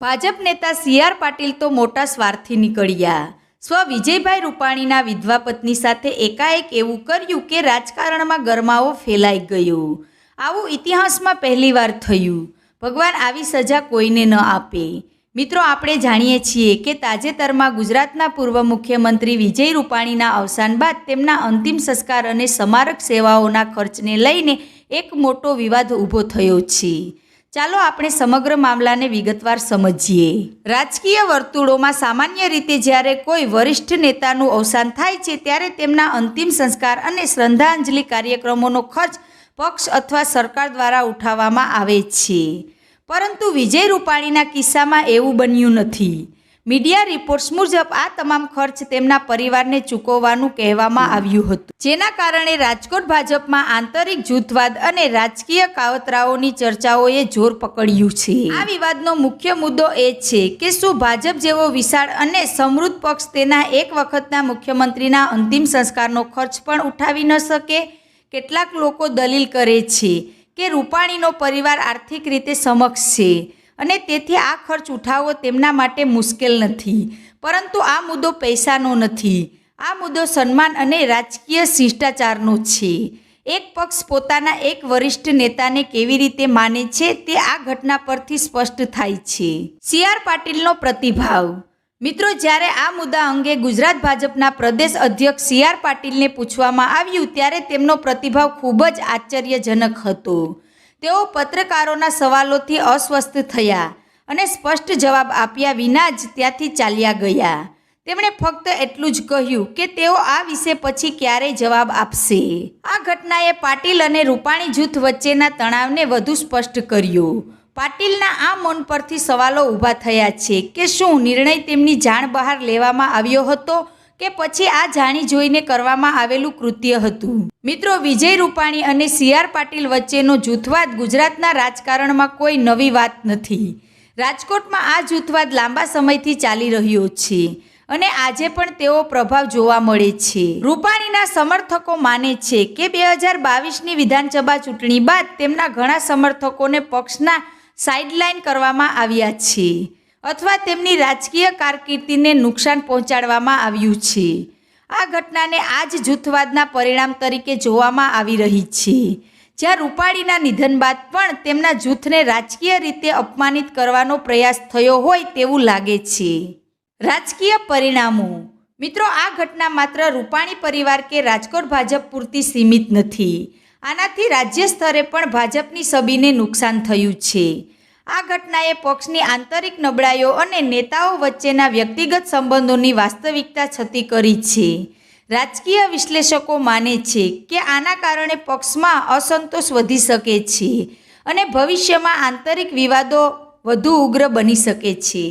ભાજપ નેતા C R Patil તો મોટા સ્વાર્થી નીકળ્યા. સ્વ વિજયભાઈ રૂપાણીના વિધવા પત્ની સાથે એકાએક એવું કર્યું કે રાજકારણમાં ગરમાવો ફેલાઈ ગયો. આવું ઇતિહાસમાં પહેલીવાર થયું. ભગવાન આવી સજા કોઈને ન આપે. મિત્રો, આપણે જાણીએ છીએ કે તાજેતરમાં ગુજરાતના પૂર્વ મુખ્યમંત્રી વિજય રૂપાણીના અવસાન બાદ તેમના અંતિમ સંસ્કાર અને સ્મારક સેવાઓના ખર્ચને લઈને એક મોટો વિવાદ ઊભો થયો છે. ચાલો આપણે સમગ્ર મામલાને વિગતવાર સમજીએ. રાજકીય વર્તુળોમાં સામાન્ય રીતે જ્યારે કોઈ વરિષ્ઠ નેતાનું અવસાન થાય છે, ત્યારે તેમના અંતિમ સંસ્કાર અને શ્રદ્ધાંજલિ કાર્યક્રમોનો ખર્ચ પક્ષ અથવા સરકાર દ્વારા ઉઠાવવામાં આવે છે. પરંતુ વિજય રૂપાણીના કિસ્સામાં એવું બન્યું નથી. મીડિયા રિપોર્ટ્સ મુજબ આ તમામ ખર્ચ તેમના પરિવારને ચૂકવવાનું કહેવામાં આવ્યું હતું. જેના કારણે રાજકોટ ભાજપમાં આંતરિક જૂથવાદ અને રાજકીય કાવતરાઓની ચર્ચાઓએ જોર પકડ્યું છે. આ વિવાદનો મુખ્ય મુદ્દો એ છે કે શું ભાજપ જેવો વિશાળ અને સમૃદ્ધ પક્ષ તેના એક વખતના મુખ્યમંત્રીના અંતિમ સંસ્કારનો ખર્ચ પણ ઉઠાવી ન શકે? કેટલાક લોકો દલીલ કરે છે કે રૂપાણીનો પરિવાર આર્થિક રીતે સમક્ષ છે. અને તેથી આ ખર્ચ ઉઠાવવો તેમના માટે મુશ્કેલ નથી. પરંતુ આ મુદ્દો પૈસાનો નથી. આ મુદ્દો સન્માન અને રાજકીય શિષ્ટાચારનો છે. એક પક્ષ પોતાના એક વરિષ્ઠ નેતાને કેવી રીતે માને છે તે આ ઘટના પરથી સ્પષ્ટ થાય છે. સી. આર. પાટીલનો પ્રતિભાવ. મિત્રો, જ્યારે આ મુદ્દા અંગે ગુજરાત ભાજપના પ્રદેશ અધ્યક્ષ સી. આર. પાટીલને પૂછવામાં આવ્યું, ત્યારે તેમનો પ્રતિભાવ ખૂબ જ આશ્ચર્યજનક હતો. તેઓ પત્રકારોના સવાલોથી અસ્વસ્થ થયા અને સ્પષ્ટ જવાબ આપ્યા વિના જ ત્યાંથી ચાલ્યા ગયા. તેમણે ફક્ત એટલું જ કહ્યું કે તેઓ આ વિશે પછી ક્યારેય જવાબ આપશે. આ ઘટનાએ પાટીલ અને રૂપાણી જૂથ વચ્ચેના તણાવને વધુ સ્પષ્ટ કર્યો. પાટીલના આ મૌન પરથી સવાલો ઊભા થયા છે કે શું નિર્ણય તેમની જાણ બહાર લેવામાં આવ્યો હતો કે પછી આ જાણી જોઈને કરવામાં આવેલું કૃત્ય હતું. મિત્રો, વિજય રૂપાણી અને સી આર પાટીલ વચ્ચેનો જૂથવાદ ગુજરાતના રાજકારણમાં કોઈ નવી વાત નથી. રાજકોટમાં આ જૂથવાદ લાંબા સમયથી ચાલી રહ્યો છે અને આજે પણ તેઓ પ્રભાવ જોવા મળે છે. રૂપાણીના સમર્થકો માને છે કે બે હજાર બાવીસની વિધાનસભા ચૂંટણી બાદ તેમના ઘણા સમર્થકોને પક્ષના સાઇડલાઇન કરવામાં આવ્યા છે. અથવા તેમની રાજકીય કારકિર્દીને નુકસાન પહોંચાડવામાં આવ્યું છે. આ ઘટનાને આ જ જૂથવાદના પરિણામ તરીકે જોવામાં આવી રહી છે. જ્યાં રૂપાણીના નિધન બાદ પણ તેમના જૂથને રાજકીય રીતે અપમાનિત કરવાનો પ્રયાસ થયો હોય તેવું લાગે છે. રાજકીય પરિણામો. મિત્રો, આ ઘટના માત્ર રૂપાણી પરિવાર કે રાજકોટ ભાજપ પૂરતી સીમિત નથી. આનાથી રાજ્ય સ્તરે પણ ભાજપની છબીને નુકસાન થયું છે. આ ઘટનાએ પક્ષની આંતરિક નબળાઈઓ અને નેતાઓ વચ્ચેના વ્યક્તિગત સંબંધોની વાસ્તવિકતા છતી કરી છે. રાજકીય વિશ્લેષકો માને છે કે આના કારણે પક્ષમાં અસંતોષ વધી શકે છે અને ભવિષ્યમાં આંતરિક વિવાદો વધુ ઉગ્ર બની શકે છે.